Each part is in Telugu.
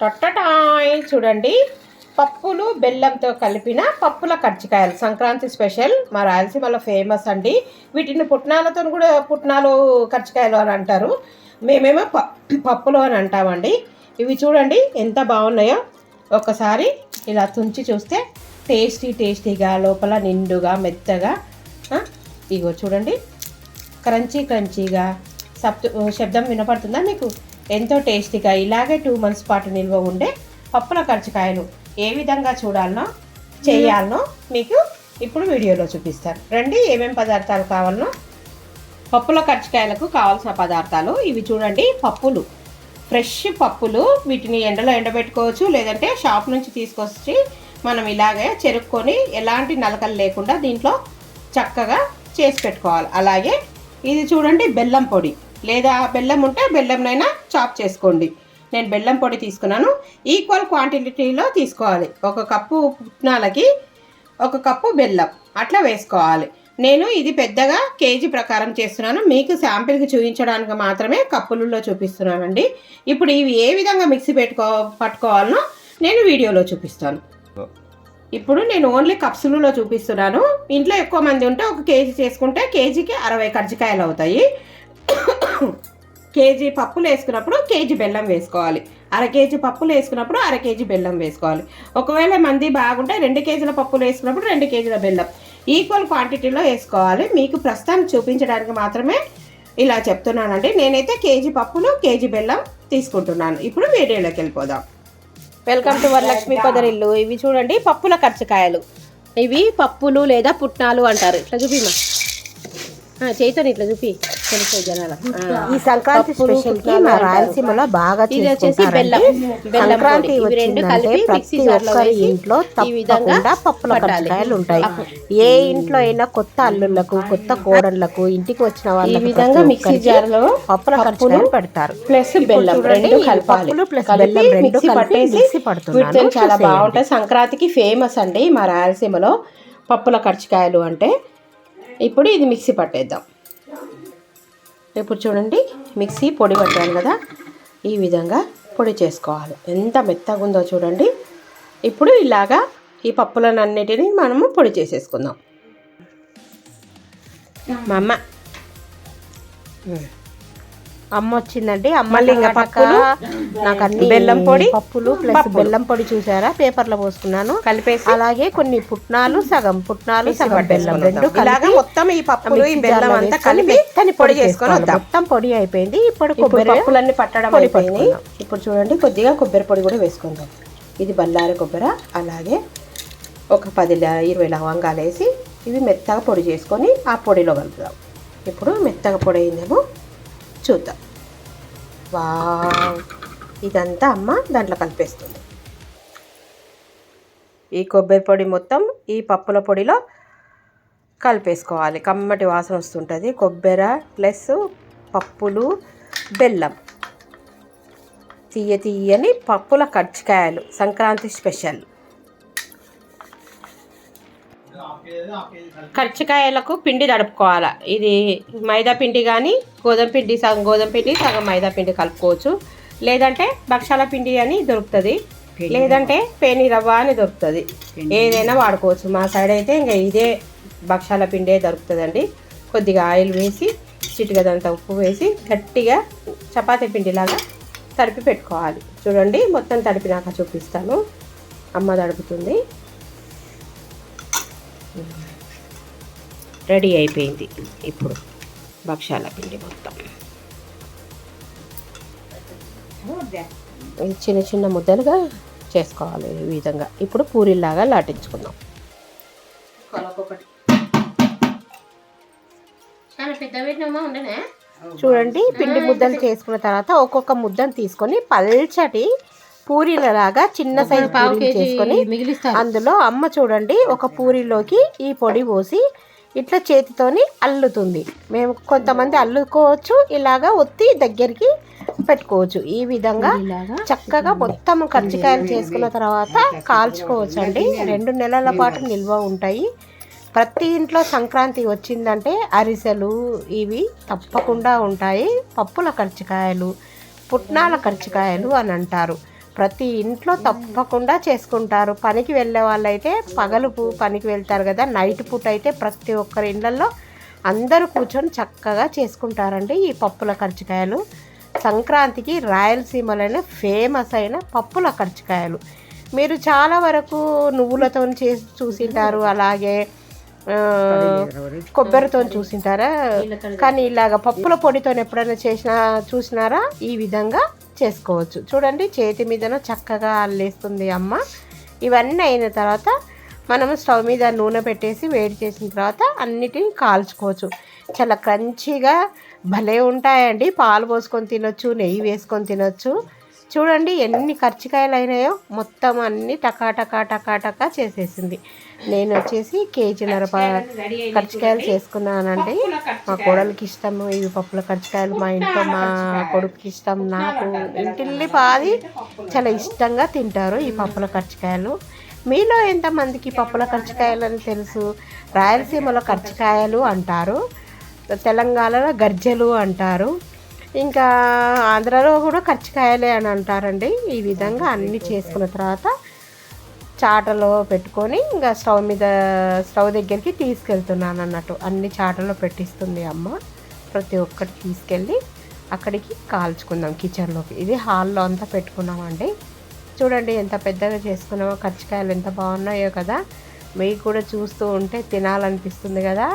టొట్టటాయ్. చూడండి. పప్పులు బెల్లంతో కలిపిన పప్పుల కర్చికాయలు సంక్రాంతి స్పెషల్. మా రాయలసీమలో ఫేమస్ అండి. వీటిని పుట్నాలతో కూడా పుట్నాలు కర్జికాయలు అని అంటారు. మేమేమో ప- పప్పులు అని అంటామండి. ఇవి చూడండి ఎంత బాగున్నాయో. ఒకసారి ఇలా తుంచి చూస్తే టేస్టీ టేస్టీగా లోపల నిండుగా మెత్తగా ఇగో చూడండి. క్రంచీ క్రంచీగా. సప్తు శబ్దం వినపడుతుందా మీకు? ఎంతో టేస్టీగా ఇలాగే టూ మంత్స్ పాటు నిల్వ ఉండే పప్పుల కర్చికాయలు ఏ విధంగా చూడాలనో చేయాలనో మీకు ఇప్పుడు వీడియోలో చూపిస్తాను. రండి ఏమేం పదార్థాలు కావాలనో. పప్పుల కర్చికాయలకు కావాల్సిన పదార్థాలు ఇవి చూడండి పప్పులు. ఫ్రెష్ పప్పులు వీటిని ఎండలో ఎండబెట్టుకోవచ్చు లేదంటే షాప్ నుంచి తీసుకొచ్చి మనం ఇలాగే చెరుక్కొని ఎలాంటి నలకలు లేకుండా దీంట్లో చక్కగా చేసి పెట్టుకోవాలి. అలాగే ఇది చూడండి బెల్లం పొడి. లేదా బెల్లం ఉంటే బెల్లంనైనా చాప్ చేసుకోండి. నేను బెల్లం పొడి తీసుకున్నాను. ఈక్వల్ క్వాంటిటీలో తీసుకోవాలి. ఒక కప్పు పుట్నాలకి ఒక కప్పు బెల్లం. అట్లా వేసుకోవాలి. నేను ఇది పెద్దగా కేజీ ప్రకారం చేస్తున్నాను. మీకు శాంపిల్కి చూపించడానికి మాత్రమే కప్పులలో చూపిస్తున్నానండి. ఇప్పుడు ఇవి ఏ విధంగా మిక్సీ పెట్టుకో పట్టుకోవాలనో నేను వీడియోలో చూపిస్తాను. ఇప్పుడు నేను ఓన్లీ కప్సులలో చూపిస్తున్నాను. ఇంట్లో ఎక్కువ మంది ఉంటే ఒక కేజీ చేసుకుంటే కేజీకి అరవై కర్జికాయలు అవుతాయి. కేజీ పప్పులు వేసుకున్నప్పుడు కేజీ బెల్లం వేసుకోవాలి. అర కేజీ పప్పులు వేసుకున్నప్పుడు అర కేజీ బెల్లం వేసుకోవాలి. ఒకవేళ మంది బాగుంటే రెండు కేజీల పప్పులు వేసుకున్నప్పుడు రెండు కేజీల బెల్లం. ఈక్వల్ క్వాంటిటీలో వేసుకోవాలి. మీకు ప్రస్తుతానికి చూపించడానికి మాత్రమే ఇలా చెప్తున్నానండి. నేనైతే కేజీ పప్పులు కేజీ బెల్లం తీసుకుంటున్నాను. ఇప్పుడు వీడియోలోకి వెళ్ళిపోదాం. వెల్కమ్ టు వరలక్ష్మి పొదరిల్లు. ఇవి చూడండి పప్పుల కర్చకాయలు ఇవి పప్పులు లేదా పుట్నాలు అంటారు. ఇట్లా చూపిమా చేయితో ఇట్లా చూపి. ఈ సంక్రాంతి స్పెషల్కి మా. రాయలసీమలో బాగా ఇది వచ్చేసి బెల్లం చేసుకుంటారండి. బెల్లం సంక్రాంతి వచ్చిందంటే ప్రతి మిక్సీ జార్లో ఒక్కరి ఇంట్లో తప్పకుండా పప్పుల. కజ్జికాయలు ఉంటాయి. ఏ ఇంట్లో అయినా కొత్త అల్లుళ్ళకు కొత్త కోడళ్ళకు ఇంటికి వచ్చిన ఈ వాళ్ళకి విధంగా మిక్సీ జార్లో పప్పుల కజ్జికాయలు పెడతారు. ప్లస్ బెల్లం రెండు కలపాలి. ప్లస్ బెల్లం రెండు పట్టేసి మిక్సీ పడుతున్నాను. వీటితో చాలా. బాగుంటాయి. సంక్రాంతికి ఫేమస్ అండి మా రాయలసీమలో పప్పుల కర్చికాయలు అంటే. ఇప్పుడు ఇది మిక్సీ పట్టేద్దాం. ఇప్పుడు చూడండి మిక్సీ పొడి పట్టాను కదా. ఈ విధంగా పొడి చేసుకోవాలి. ఎంత మెత్తగా ఉందో చూడండి. ఇప్పుడు ఇలాగా ఈ పప్పులనన్నిటిని మనము పొడి చేసేసుకుందాం. మా అమ్మ. అమ్మ వచ్చిందండి. అమ్మ మళ్ళీ ఇంకా టమాటా, పప్పులు, నాకు అన్ని బెల్లం పొడి, పప్పులు ప్లస్. బెల్లం పొడి చూసారా? పేపర్లో పోసుకున్నాను. కలిపేసి. అలాగే కొన్ని పుట్నాలు సగం పుట్నాలు సగం బెల్లం రెండు కలిపి మొత్తం ఈ పప్పులు ఈ బెల్లం అంతా కలిపి మెత్తని పొడి చేసుకొని మొత్తం పొడి అయిపోయింది. ఇప్పుడు కొబ్బరి పప్పులన్నీ పట్టడం అయిపోయింది. ఇప్పుడు చూడండి కొద్దిగా కొబ్బరి పొడి కూడా వేసుకుందాం. ఇది బల్లారి కొబ్బరి అలాగే ఒక పది ల- ఇరవై లవంగాలు వేసి ఇవి మెత్తగా పొడి చేసుకొని ఆ పొడిలో కలుపుదాం. ఇప్పుడు మెత్తగా పొడి అయిందేమో. చూద్దాం. వావ్. ఇదంతా అమ్మ దాంట్లో కలిపేస్తుంది. ఈ కొబ్బరి పొడి మొత్తం ఈ పప్పుల పొడిలో కలిపేసుకోవాలి. కమ్మటి వాసన వస్తుంటుంది. కొబ్బరి ప్లస్ పప్పులు బెల్లం. తీయ తీయని పప్పుల కర్చికాయలు. సంక్రాంతి స్పెషల్. కర్చికాయలకు పిండి తడుపుకోవాలి. ఇది మైదా పిండి కానీ గోధుమ పిండి సగం గోధుమ పిండి సగం మైదా పిండి కలుపుకోవచ్చు. లేదంటే భక్షాల పిండి అని దొరుకుతుంది. లేదంటే పేని రవ్వ అని దొరుకుతుంది. ఏదైనా వాడుకోవచ్చు. మా సైడ్ అయితే ఇంకా ఇదే భక్షాల పిండే దొరుకుతుందండి. కొద్దిగా ఆయిల్ వేసి చిటికదంతా ఉప్పు వేసి గట్టిగా చపాతీ పిండిలాగా తడిపి పెట్టుకోవాలి. చూడండి మొత్తం తడిపినాక చూపిస్తాను. అమ్మ తడుపుతుంది. రెడీ అయిపోయింది ఇప్పుడు భక్షాల పిండి మొత్తం. చిన్న చిన్న ముద్దలుగా చేసుకోవాలి ఈ విధంగా. ఇప్పుడు పూరిలాగా లాటించుకుందాం. చాలా పెద్ద పెట్టినామా ఉండనే? చూడండి పిండి ముద్దలు చేసుకున్న తర్వాత ఒక్కొక్క ముద్దను తీసుకొని పల్చటి పూరీలలాగా చిన్న సైజు పూరీలు చేసుకొని అందులో అమ్మ చూడండి ఒక పూరిలోకి ఈ పొడి పోసి ఇట్లా చేతితోని అల్లుతుంది. మేము కొంతమంది అల్లుకోవచ్చు ఇలాగా ఒత్తి దగ్గరికి పెట్టుకోవచ్చు. ఈ విధంగా చక్కగా మొత్తం కజ్జికాయలు చేసుకున్న తర్వాత కాల్చుకోవచ్చు అండి రెండు నెలల పాటు నిల్వ ఉంటాయి. ప్రతి ఇంట్లో సంక్రాంతి వచ్చిందంటే అరిసెలు ఇవి తప్పకుండా ఉంటాయి. పప్పుల కర్చికాయలు పుట్నాల కర్చికాయలు అని అంటారు. ప్రతి ఇంట్లో తప్పకుండా చేసుకుంటారు. పనికి వెళ్ళే వాళ్ళైతే పగలు పనికి వెళ్తారు కదా. నైట్ పూట అయితే ప్రతి ఒక్కరి ఇళ్ళల్లో అందరూ కూర్చొని చక్కగా చేసుకుంటారండి ఈ పప్పుల కర్జికాయలు సంక్రాంతికి రాయలసీమలోనే ఫేమస్ అయిన పప్పుల కర్జికాయలు మీరు చాలా వరకు నువ్వులతో చేసి చూసింటారు. అలాగే కొబ్బరితో చూసింటారా? కానీ ఇలాగ పప్పుల పొడితో ఎప్పుడైనా చేసినా చూసినారా? ఈ విధంగా చేసుకోవచ్చు. చూడండి చేతి మీదన చక్కగా అల్లేస్తుంది అమ్మ. ఇవన్నీ అయిన తర్వాత మనం స్టవ్ మీద నూనె పెట్టేసి వేడి చేసిన తర్వాత అన్నిటిని కాల్చుకోవచ్చు. చాలా క్రంచీగా భలే ఉంటాయండి. పాలు పోసుకొని తినొచ్చు నెయ్యి వేసుకొని తినొచ్చు. చూడండి ఎన్ని కర్చికాయలు అయినాయో మొత్తం అన్ని టకా టకా టకా టకా చేసేసింది. నేను వచ్చేసి కేజీన్నర ప- కర్చికాయలు చేసుకున్నానండి. మా కోడలికి ఇష్టము ఇవి పప్పుల కర్చికాయలు మా ఇంట్లో మా కొడుకుకి ఇష్టం. నాకు ఇంటిల్లి పాది చాలా ఇష్టంగా తింటారు ఈ పప్పుల కర్చికాయలు. మీలో ఎంతమందికి పప్పుల కర్చికాయలు అని తెలుసు? రాయలసీమలో కర్చికాయలు అంటారు తెలంగాణలో గర్జలు అంటారు ఇంకా ఆంధ్రాలో కూడా కర్చికాయలే అని అంటారండి. ఈ విధంగా అన్నీ చేసుకున్న తర్వాత చాటలో పెట్టుకొని ఇంకా స్టవ్ మీద స్టవ్ దగ్గరికి తీసుకెళ్తున్నాను అన్నట్టు. అన్ని చాటలో పెట్టిస్తుంది అమ్మ. ప్రతి ఒక్కటి తీసుకెళ్ళి అక్కడికి కాల్చుకుందాం కిచెన్లోకి. ఇది హాల్లో అంతా పెట్టుకున్నామండి. చూడండి ఎంత పెద్దగా చేసుకున్నామో కచ్చికాయలు ఎంత బాగున్నాయో కదా. మీకు కూడా చూస్తూ ఉంటే తినాలనిపిస్తుంది కదా.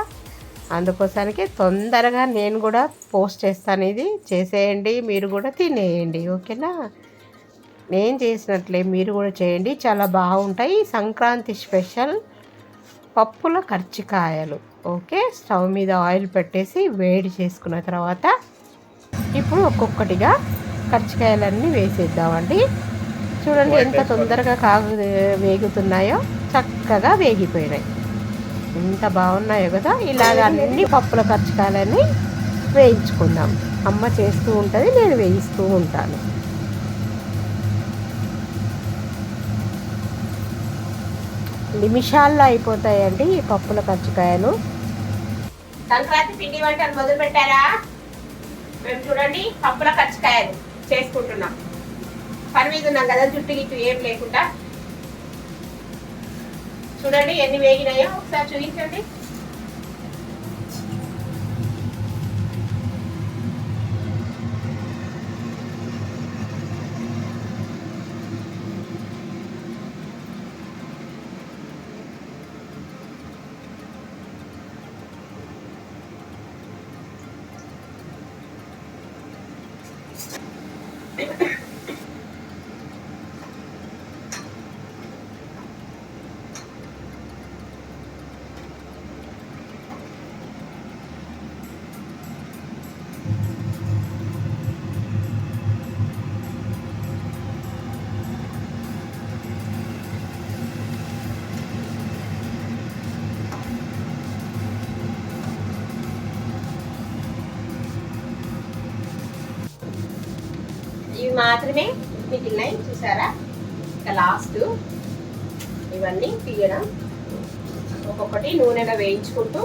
అందుకోసానికి తొందరగా నేను కూడా పోస్ట్ చేస్తాను ఇది. చేసేయండి మీరు కూడా తినేయండి. ఓకేనా? నేను చేసినట్లే మీరు కూడా చేయండి. చాలా బాగుంటాయి. సంక్రాంతి స్పెషల్ పప్పుల కర్చికాయలు. ఓకే స్టవ్ మీద ఆయిల్ పెట్టేసి వేడి చేసుకున్న తర్వాత ఇప్పుడు ఒక్కొక్కటిగా కర్చికాయలన్నీ వేసేద్దామండి. చూడండి ఎంత తొందరగా కాగు వేగుతున్నాయో చక్కగా వేగిపోయినాయి. ఎంత బాగున్నాయో కదా. ఇలాగ అన్ని పప్పుల కర్చికాయలని వేయించుకుందాం. అమ్మ చేస్తూ ఉంటుంది నేను వేయిస్తూ ఉంటాను. నిమిషాల్లో అయిపోతాయండి ఈ పప్పుల కర్చికాయలు సంక్రాంతి పిండి వంటలు మొదలు పెట్టారా? మేము చూడండి పప్పుల కచ్చికాయలు చేసుకుంటున్నాం. పని మీద ఉన్నాం కదా జుట్టు గిట్టు ఏం లేకుండా. చూడండి ఎన్ని వేగినాయో ఒకసారి చూపించండి. ఇవి మాత్రమే. మిగిలినాయి చూసారా? ఇక లాస్ట్ ఇవన్నీ తీయడం. ఒక్కొక్కటి నూనెలో వేయించుకుంటూ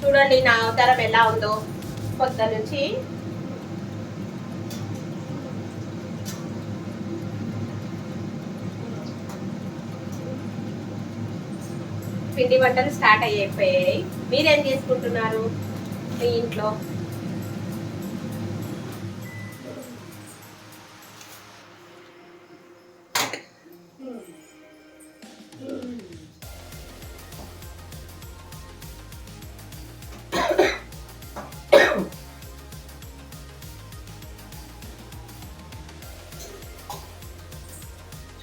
చూడండి నా అవతారం ఎలా ఉందో. కొత్త నుంచి పిండి వంటలు స్టార్ట్ అయిపోయాయి మీరేం చేసుకుంటున్నారు మీ ఇంట్లో?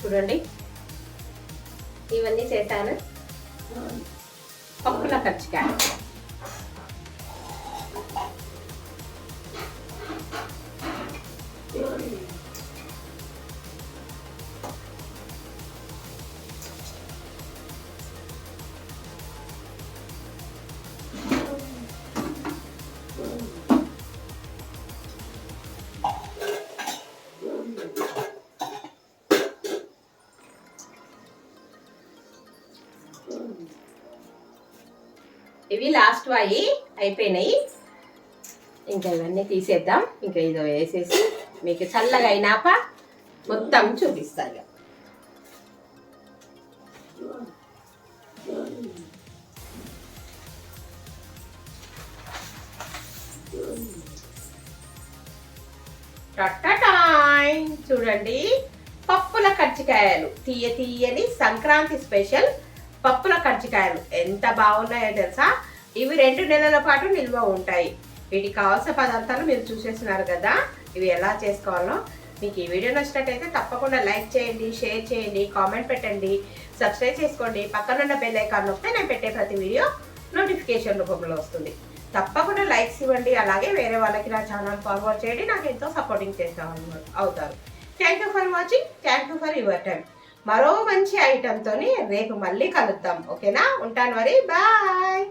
చూడండి. ఇవన్నీ చేశాను. పప్పుల కచ్చికాయ ఇవి లాస్ట్ అయ్యి అయిపోయినాయి. ఇంకా ఇవన్నీ తీసేద్దాం. ఇంకా ఇదో వేసేసి మీకు చల్లగా అయినాక మొత్తం చూపిస్తాను ఇక. చూడండి. పప్పుల కజ్జికాయలు. తీయ తీయని సంక్రాంతి స్పెషల్. పప్పుల కజ్జికాయలు ఎంత బాగున్నాయో తెలుసా? ఇవి రెండు నెలల పాటు నిల్వ ఉంటాయి. వీటికి కావాల్సిన పదార్థాలు మీరు చూసేస్తున్నారు కదా? ఇవి ఎలా చేసుకోవాలో మీకు ఈ వీడియో నచ్చినట్టయితే తప్పకుండా లైక్ చేయండి షేర్ చేయండి కామెంట్ పెట్టండి సబ్స్క్రైబ్ చేసుకోండి. పక్కనున్న బెల్ ఐకాన్ నొక్కితే నేను పెట్టే ప్రతి వీడియో నోటిఫికేషన్ రూపంలో వస్తుంది. తప్పకుండా లైక్స్ ఇవ్వండి. అలాగే వేరే వాళ్ళకి నా ఛానల్ ఫార్వర్డ్ చేయండి. నాకు ఎంతో సపోర్టింగ్ చేస్తాం అవుతారు. Thank you for watching thank you for your time మరో మంచి ఐటెంతోని రేపు మళ్ళీ కలుద్దాం. ఓకేనా? ఉంటాను మరి. బాయ్